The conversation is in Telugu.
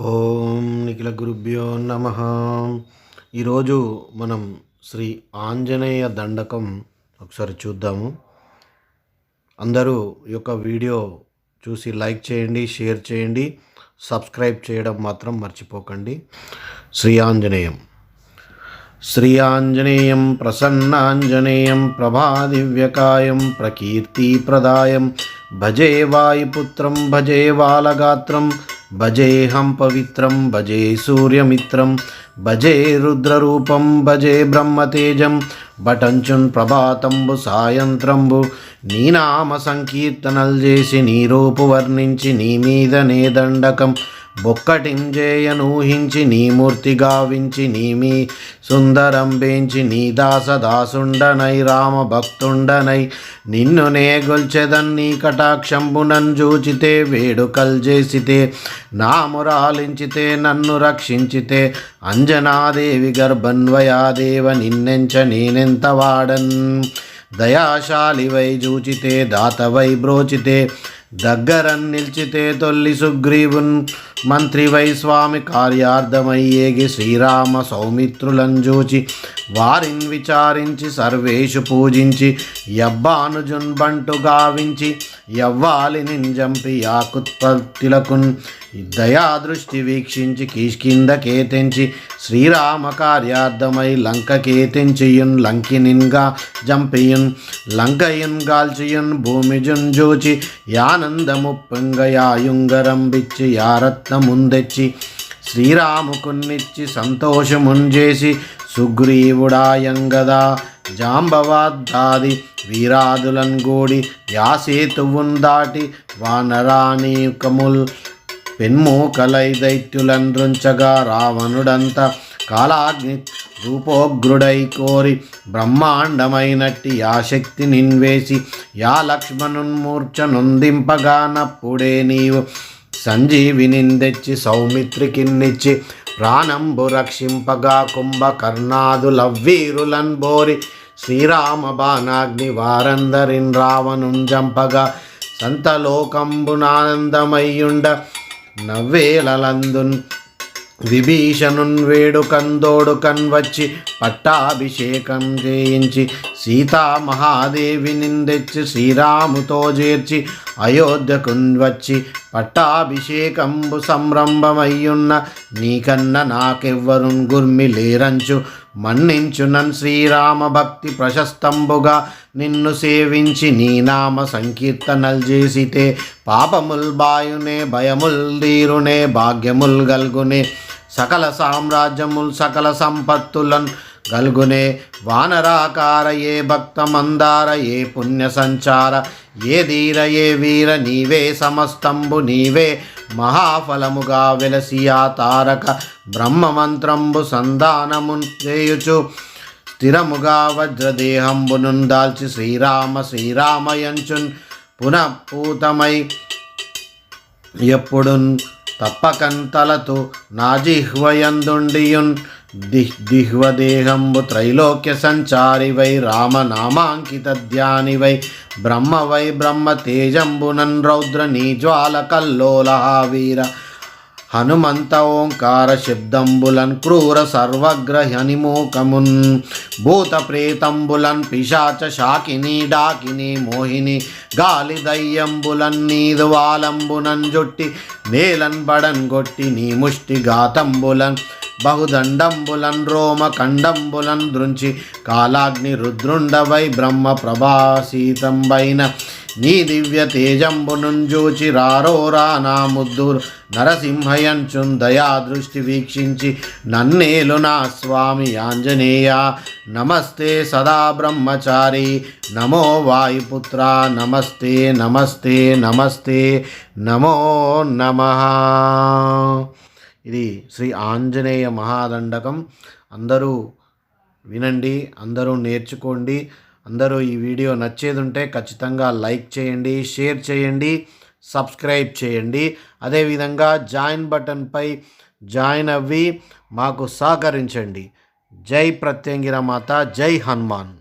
ఓం నిఖిల గురుభ్యో నమ. ఈరోజు మనం శ్రీ ఆంజనేయ దండకం ఒకసారి చూద్దాము. అందరూ ఈ యొక్క వీడియో చూసి లైక్ చేయండి షేర్ చేయండి సబ్స్క్రైబ్ చేయడం మాత్రం మర్చిపోకండి. శ్రీ ఆంజనేయం. శ్రీ ఆంజనేయం ప్రసన్నాంజనేయం ప్రభాదివ్యకాయం ప్రకీర్తిప్రదాయం. భజే వాయుపుత్రం భజే బాలగాత్రం భజేహం పవిత్రం భజే సూర్యమిత్రం భజే రుద్రరూపం భజే బ్రహ్మతేజం బటంచున్ ప్రభాతంబు సాయంత్రంబు నీ నామ సంకీర్తనలు చేసి నీ రూపు వర్ణించి నీ మీదనే దండకం. బొక్కటింజేయనూహించి నీ మూర్తి గావించి నీమీ సుందరంబించి సుందరం నీ దాసదాసుండనై రామ భక్తుండనై నిన్ను నే గొల్చెదన్ నీ కటాక్షంబునన్ జూచితే వేడుకల్ చేసితే నామురాలించితే నన్ను రక్షించితే అంజనాదేవి గర్భన్వయాదేవ నిన్నెంచ నేనెంత వాడన్? దయాశాలివై జూచితే దాతవై బ్రోచితే దగ్గరన్ నిల్చితే తొల్లి సుగ్రీవున్ మంత్రివై స్వామి కార్యార్థమయ్యేగి శ్రీరామ సౌమిత్రులంజూచి వారిని విచారించి సర్వేషు పూజించి యబ్బానుజున్ బంటు గావించి యవ్వాలి నింజంపి యాకుత్పత్తిలకున్ దయాదృష్టి వీక్షించి కిష్కింద కేతించి శ్రీరామ కార్యార్థమై లంక కేతించియున్ లంకినిన్గా జంపియున్ లంకయున్ గాల్చియున్ భూమిజున్ జూచి యానందముప్పంగయాయుంగరంబిచ్చి యారత్ ముందెచ్చి శ్రీరాముకున్నిచ్చి సంతోషముంజేసి సుగ్రీవుడాయంగదా జాంబవాద్దాది వీరాదులన్ గూడి యాసేతువున్ దాటి వానరాణీకముల్ పెన్మూకలై దైత్యులన్ రుంచగా రావణుడంత కాలాగ్ని రూపోగ్రుడై కోరి బ్రహ్మాండమైనట్టి యా శక్తి నిన్వేసి యా లక్ష్మణున్మూర్చ నొందింపగానప్పుడే నీవు సంజీవినిందెచ్చి సౌమిత్రికిన్నిచ్చి ప్రాణంబు రక్షింపగా కుంభకర్ణాదులవ్వీరులన్ బోరి శ్రీరామ బాణాగ్ని వారందరిన్ రావణుంజంపగా సంతలోకంబునానందమయ్యుండ నవ్వేలందున్ విభీషణున్ వేడు కందోడు కన్వచ్చి పట్టాభిషేకం చేయించి సీతామహాదేవి నిందెచ్చి శ్రీరాముతో చేర్చి అయోధ్యకున్ వచ్చి పట్టాభిషేకంబు సంరంభమయ్యున్న నీకన్న నాకెవ్వరున్ గుర్మి లేరంచు. మన్నించు నన్ శ్రీరామ భక్తి ప్రశస్తంబుగా. నిన్ను సేవించి నీ నామ సంకీర్తనలు చేసితే పాపముల్ బాయునే భయముల్ దీరునే భాగ్యముల్ గల్గునే. సకల సామ్రాజ్యముల్ సకల సంపత్తులన్ గల్గునే వానరాకార ఏ భక్త మందార ఏ పుణ్య సంచార ఏ ధీర ఏ వీర నీవే సమస్తంబు నీవే మహాఫలముగా వెలసియా తారక బ్రహ్మమంత్రంబు సంధానము చేయుచు. స్థిరముగా వజ్రదేహంబును దాల్చి శ్రీరామ శ్రీరామయంచున్ పునఃపూతమై ఎప్పుడున్ తప్పకంతలతో నా జిహ్వయందుండియున్ దిహ్ దిహ్వదేహంబు త్రైలోక్య సంచారి వై రామనామాంకిత ధ్యాని వై బ్రహ్మ వై బ్రహ్మ తేజంబునన్ రౌద్ర నీజ్వాల కల్లోలహావీర హనుమంత ఓంకార శబ్దంబులన్ క్రూర సర్వగ్రహనిమూకమున్ భూత ప్రేతంబులన్ పిశాచ శాకిని డాకిని మోహిని గాలి దయ్యంబులన్ నీదు వాలంబునన్ జొట్టి నేలన్ బడన్ గొట్టి నీ ముష్టి గాతంబులన్ బహుదండంబులన్ రోమ కండంబులన్ దృంచి కాలాగ్ని రుద్రుండవై బ్రహ్మ ప్రభాసీతంబైన. నీ దివ్య తేజంబునుంజూచి రారోరా నా ముద్దురు నరసింహయంచున్ దయా దృష్టి వీక్షించి నన్నేలు నా స్వామి ఆంజనేయ. నమస్తే సదా బ్రహ్మచారి. నమో వాయుపుత్ర నమస్తే నమస్తే నమస్తే. నమో నమ. ఇది శ్రీ ఆంజనేయ మహాదండకం. అందరూ వినండి అందరూ నేర్చుకోండి అందరూ ఈ వీడియో నచ్చేది ఉంటే ఖచ్చితంగా లైక్ చేయండి షేర్ చేయండి సబ్స్క్రైబ్ చేయండి. అదేవిధంగా జాయిన్ బటన్పై జాయిన్ అవ్వి మాకు సహకరించండి. జై ప్రత్యంగిర మాత జై హనుమాన్.